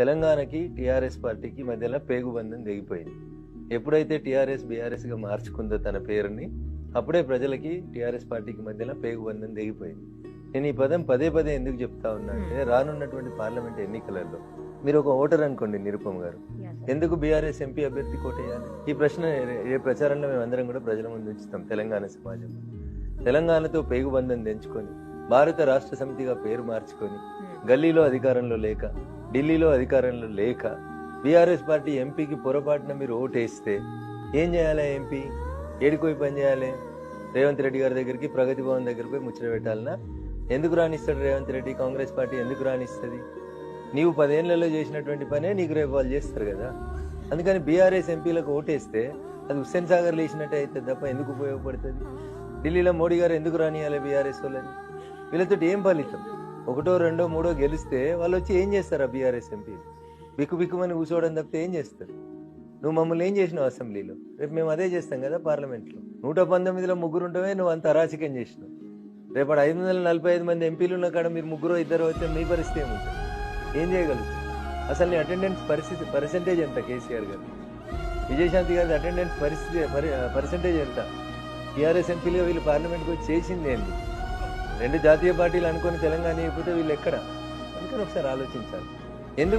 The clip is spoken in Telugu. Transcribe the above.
తెలంగాణకి టీఆర్ఎస్ పార్టీకి మధ్యలో పేగుబంధం తెగిపోయింది. ఎప్పుడైతే టీఆర్ఎస్ బీఆర్ఎస్గా మార్చుకుందో తన పేరుని అప్పుడే ప్రజలకి టీఆర్ఎస్ పార్టీకి మధ్యలో పేగుబంధం తెగిపోయింది. నేను ఈ పదం పదే పదే ఎందుకు చెప్తా ఉన్నా అంటే రానున్నటువంటి పార్లమెంట్ ఎన్నికలలో మీరు ఒక ఓటర్ అనుకోండి నిరుపమ్ గారు. ఎందుకు బీఆర్ఎస్ ఎంపీ అభ్యర్థి కోటేయాలి ఈ ప్రశ్న ఏ- ఏ ప్రచారంలో మేము అందరం కూడా ప్రజల ముందు ఉంచుతాం తెలంగాణ సమాజం. తెలంగాణతో పేగుబంధం తెంచుకొని భారత రాష్ట్ర సమితిగా పేరు మార్చుకొని గల్లీలో అధికారంలో లేక ఢిల్లీలో అధికారంలో లేక బీఆర్ఎస్ పార్టీ ఎంపీకి పొరపాటున మీరు ఓటేస్తే ఏం చేయాలి ఎంపీ? ఏడిపోయి పని చేయాలి? రేవంత్ రెడ్డి గారి దగ్గరికి ప్రగతి భవన్ దగ్గర పోయి ముచ్చట పెట్టాలనా? ఎందుకు రాణిస్తాడు రేవంత్ రెడ్డి? కాంగ్రెస్ పార్టీ ఎందుకు రాణిస్తుంది నీవు పదేళ్ళలో చేసినటువంటి పనే నీకు రేపు వాళ్ళు చేస్తారు కదా. అందుకని బీఆర్ఎస్ ఎంపీలకు ఓటేస్తే అది హుస్సేన్ సాగర్ లేచినట్టే అవుతుంది తప్ప ఎందుకు ఉపయోగపడుతుంది? ఢిల్లీలో మోడీ గారు ఎందుకు రానియాలి బీఆర్ఎస్ వాళ్ళని? వీళ్ళతో ఏం ఫలితం? ఒకటో రెండో మూడో గెలిస్తే వాళ్ళు వచ్చి ఏం చేస్తారు ఆ బీఆర్ఎస్ ఎంపీలు? బిక్కు బిక్కుమని కూర్చోవడం తప్పితే ఏం చేస్తారు? నువ్వు మమ్మల్ని ఏం చేసినావు అసెంబ్లీలో? రేపు మేము అదే చేస్తాం కదా పార్లమెంట్లో. నూట పంతొమ్మిదిలో ముగ్గురు ఉంటామే నువ్వు అంత అరాచకం చేసినావు. రేపటి ఐదు వందల నలభై ఐదు మంది ఎంపీలు ఉన్న కాడ మీరు ముగ్గురు ఇద్దరు అయితే మీ పరిస్థితి ఏముంటుంది ఏం చేయగలుగుతారు అసలు నీ అటెండెన్స్ పరిస్థితి పర్సెంటేజ్ ఎంత కేసీఆర్ గారు? విజయశాంతి గారి అటెండెన్స్ పరిస్థితి పర్సెంటేజ్ ఎంత? టీఆర్ఎస్ ఎంపీలుగా వీళ్ళు పార్లమెంట్కి వచ్చి చేసింది ఏంటి రెండు జాతీయ పార్టీలు అనుకుని తెలంగాణ అయిపోతే వీళ్ళు ఎక్కడ? అందుకని ఒకసారి ఆలోచించాలి. ఎందుకు